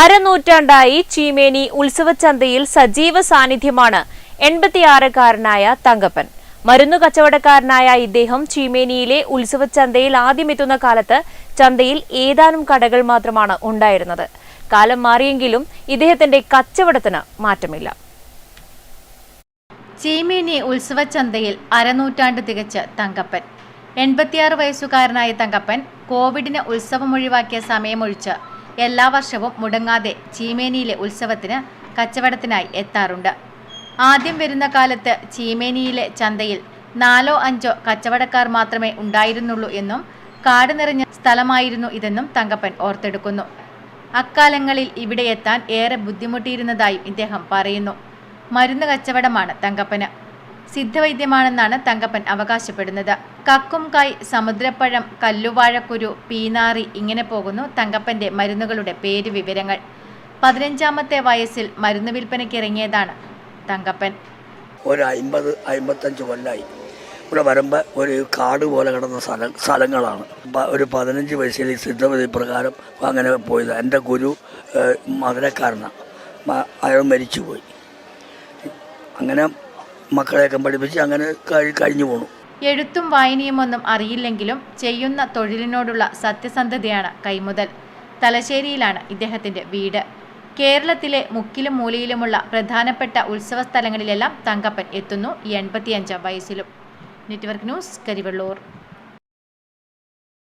അരനൂറ്റാണ്ടായി ചീമേനി ഉത്സവചന്തയിൽ സജീവ സാന്നിധ്യമാണ് എൺപത്തിയാറുകാരനായ തങ്കപ്പൻ. മരുന്നു കച്ചവടക്കാരനായ ഇദ്ദേഹം ചീമേനിയിലെ ഉത്സവച്ചന്തയിൽ ആദ്യമെത്തുന്ന കാലത്ത് ചന്തയിൽ ഏതാനും കടകൾ മാത്രമാണ് ഉണ്ടായിരുന്നത്. കാലം മാറിയെങ്കിലും ഇദ്ദേഹത്തിന്റെ കച്ചവടത്തിന് മാറ്റമില്ല. ചീമേനി ഉത്സവച്ചന്തയിൽ അരനൂറ്റാണ്ട് തികച്ച തങ്കപ്പൻ. എൺപത്തിയാറ് വയസ്സുകാരനായ തങ്കപ്പൻ കോവിഡിന് ഉത്സവം ഒഴിവാക്കിയ സമയമൊഴിച്ച് എല്ലാ വർഷവും മുടങ്ങാതെ ചീമേനിയിലെ ഉത്സവത്തിന് കച്ചവടത്തിനായി എത്താറുണ്ട്. ആദ്യം വരുന്ന കാലത്ത് ചീമേനിയിലെ ചന്തയിൽ നാലോ അഞ്ചോ കച്ചവടക്കാർ മാത്രമേ ഉണ്ടായിരുന്നുള്ളൂ എന്നും കാട് നിറഞ്ഞ സ്ഥലമായിരുന്നു ഇതെന്നും തങ്കപ്പൻ ഓർത്തെടുക്കുന്നു. അക്കാലങ്ങളിൽ ഇവിടെ എത്താൻ ഏറെ ബുദ്ധിമുട്ടിയിരുന്നതായും ഇദ്ദേഹം പറയുന്നു. മരുന്ന് കച്ചവടമാണ് തങ്കപ്പന്. സിദ്ധവൈദ്യമാണെന്നാണ് തങ്കപ്പൻ അവകാശപ്പെടുന്നത്. കക്കുംകായ് സമുദ്രപ്പഴം കല്ലുവാഴക്കുരു പീനാറി ഇങ്ങനെ പോകുന്നു തങ്കപ്പന്റെ മരുന്നുകളുടെ പേര് വിവരങ്ങൾ. പതിനഞ്ചാമത്തെ വയസ്സിൽ മരുന്ന് വിൽപ്പനയ്ക്ക് ഇറങ്ങിയതാണ് തങ്കപ്പൻ. ഒരു അമ്പത് അമ്പത്തഞ്ച് കൊല്ലായി. ഇവിടെ വരുമ്പോൾ ഒരു കാട് പോലെ കിടന്ന സ്ഥലം സ്ഥലങ്ങളാണ്. ഒരു പതിനഞ്ച് വയസ്സിൽ ഈ സിദ്ധവിധി പ്രകാരം അങ്ങനെ പോയത്. എന്റെ ഗുരു മധുരക്കാരനാണ് അയാൾ മരിച്ചുപോയി. അങ്ങനെ മക്കളെയൊക്കെ പഠിപ്പിച്ച് അങ്ങനെ കഴി കഴിഞ്ഞു പോണു. എഴുത്തും വായനയുമൊന്നും അറിയില്ലെങ്കിലും ചെയ്യുന്ന തൊഴിലിനോടുള്ള സത്യസന്ധതയാണ് കൈമുതൽ. തലശ്ശേരിയിലാണ് ഇദ്ദേഹത്തിന്റെ വീട്. കേരളത്തിലെ മുക്കിലും മൂലയിലുമുള്ള പ്രധാനപ്പെട്ട ഉത്സവ സ്ഥലങ്ങളിലെല്ലാം തങ്കപ്പൻ എത്തുന്നു എൺപത്തിയഞ്ചാം വയസ്സിലും. Network news Karivellur.